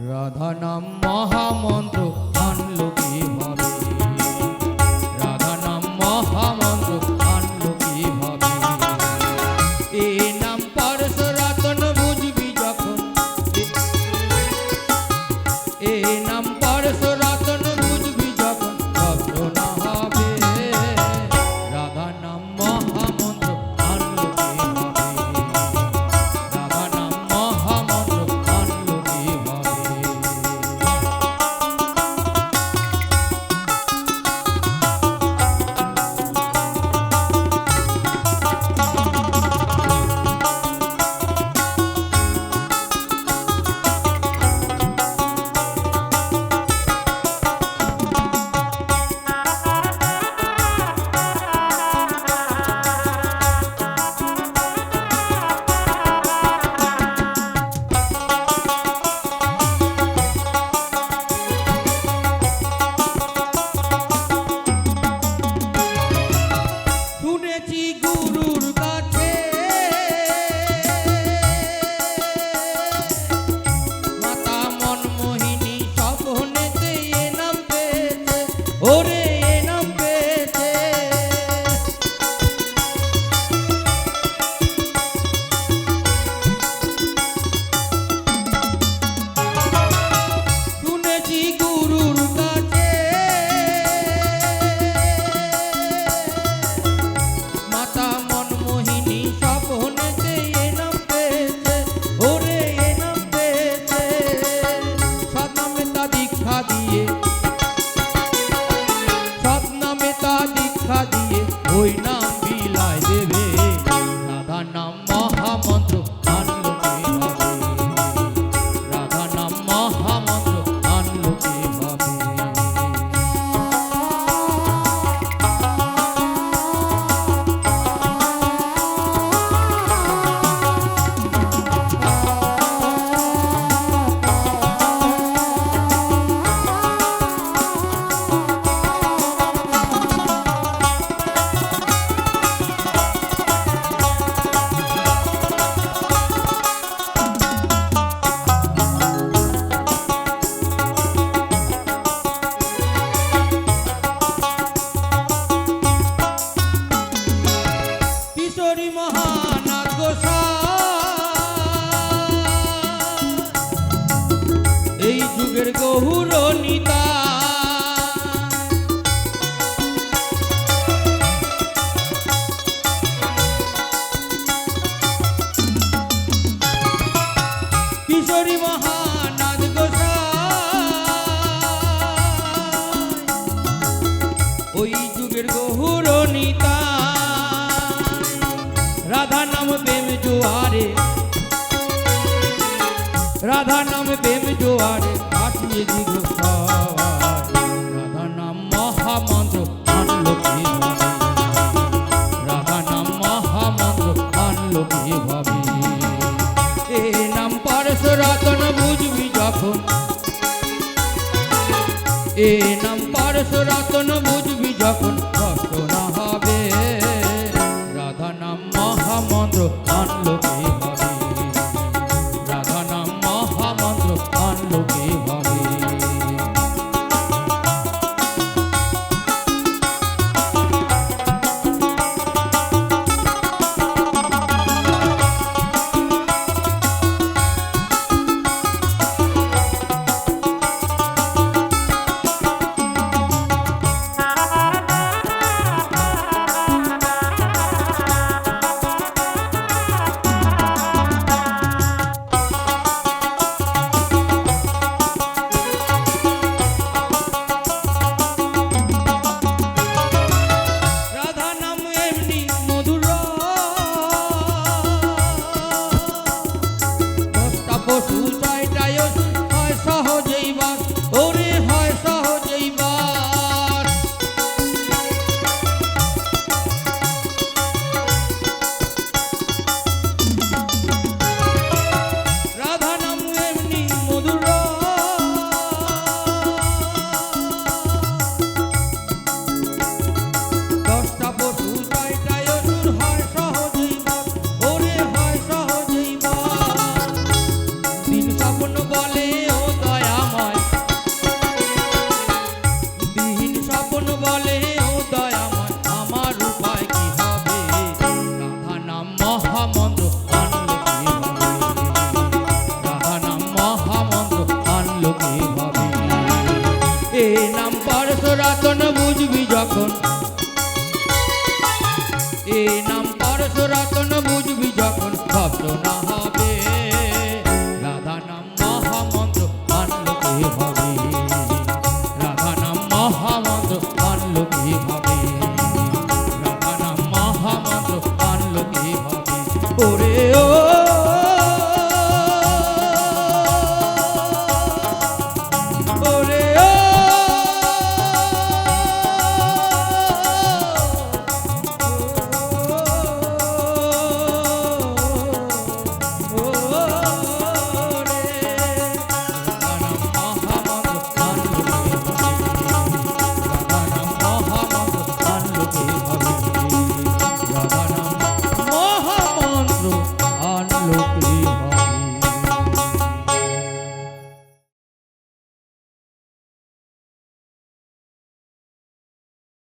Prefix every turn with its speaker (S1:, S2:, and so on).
S1: রাধা নাম মহামন্ত্র আনলো কি રાધા નામ પ્રેમ જોવાડે કાઠીએ જીગો રાધા નામ મહામંત્ર આનલો કે રાધા નામ મહામંત્ર આનલો કે ભાવે એ નામ বুঝবি যখন এ নাম পারস রাতন বুঝবি যখন ভালো কি হবে। এ নাম পর তোরাতন বুঝবি যখন। এ নাম পর তোরাতন বুঝবি যখন। শব্দ না হবে, রাধা নাম মহামন্ত্র ভালো কি হবে। রাধা নাম মহামন্ত্র ভালো কি হবে। রাধা নাম মহামন্ত্র ভালো কি হবে। ওরে ও